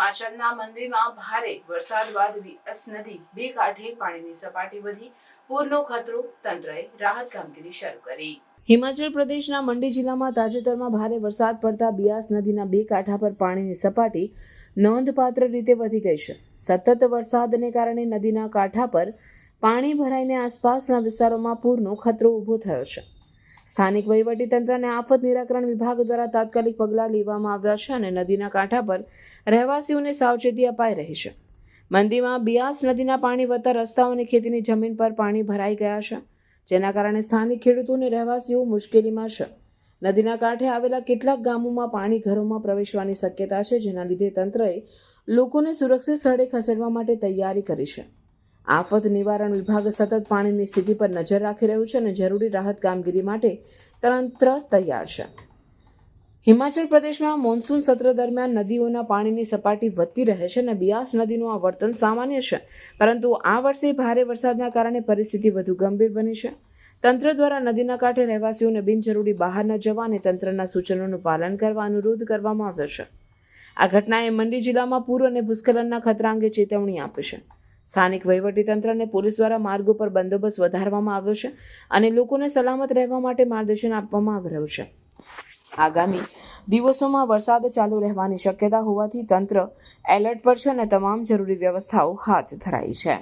હિમાચલના મંદિરમાં ભારે વરસાદ બાદ વીએસ નદી બે કાંઠે પાણીની સપાટી વધી. પૂરનો ખતરો તંત્રએ રાહત કામગીરી શરૂ કરી. હિમાચલ પ્રદેશના મંડી જિલ્લામાં તાજેતરમાં ભારે વરસાદ પડતા બિયાસ નદીના બે કાંઠા પર પાણીની સપાટી નોંધપાત્ર રીતે વધી ગઈ છે. સતત વરસાદને કારણે નદીના કાંઠા પર પાણી ભરાઈને આસપાસના વિસ્તારોમાં પૂરનો ખતરો ઊભો થયો છે. સ્થાનિક વહીવટીતંત્ર અને આફત નિરાકરણ વિભાગ દ્વારા તાત્કાલિક પગલાં લેવામાં આવ્યા છે અને નદીના કાંઠા પર રહેવાસીઓને સાવચેતી અપાઈ રહી છે. મંદીમાં બિયાસ નદીના પાણી વત્તા રસ્તાઓ અને ખેતીની જમીન પર પાણી ભરાઈ ગયા છે, જેના કારણે સ્થાનિક ખેડૂતો અને રહેવાસીઓ મુશ્કેલીમાં છે. નદીના કાંઠે આવેલા કેટલાક ગામોમાં પાણી ઘરોમાં પ્રવેશવાની શક્યતા છે, જેના લીધે તંત્રએ લોકોને સુરક્ષિત સ્થળે ખસેડવા માટે તૈયારી કરી છે. આફત નિવારણ વિભાગ સતત પાણીની સ્થિતિ પર નજર રાખી રહ્યું છે અને જરૂરી રાહત કામગીરી માટે તંત્ર તૈયાર છે. હિમાચલ પ્રદેશમાં મોન્સૂન સત્ર દરમિયાન નદીઓના પાણીની સપાટી વધતી રહે છે અને બિયાસ નદીનું આ વર્તન સામાન્ય છે. પરંતુ આ વર્ષે ભારે વરસાદના કારણે પરિસ્થિતિ વધુ ગંભીર બની છે. તંત્ર દ્વારા નદીના કાંઠે રહેવાસીઓને બિનજરૂરી બહાર ન જવા અને તંત્રના સૂચનોનું પાલન કરવા અનુરોધ કરવામાં આવ્યો છે. આ ઘટનાએ મંડી જિલ્લામાં પૂર અને ભૂસ્ખલનના ખતરા અંગે ચેતવણી આપી છે. સ્થાનિક વહીવટીતંત્ર અને પોલીસ દ્વારા માર્ગો પર બંદોબસ્ત વધારવામાં આવ્યો છે અને લોકોને સલામત રહેવા માટે માર્ગદર્શન આપવામાં આવી રહ્યું છે. આગામી દિવસોમાં વરસાદ ચાલુ રહેવાની શક્યતા હોવાથી તંત્ર એલર્ટ પર છે અને તમામ જરૂરી વ્યવસ્થાઓ હાથ ધરાઈ છે.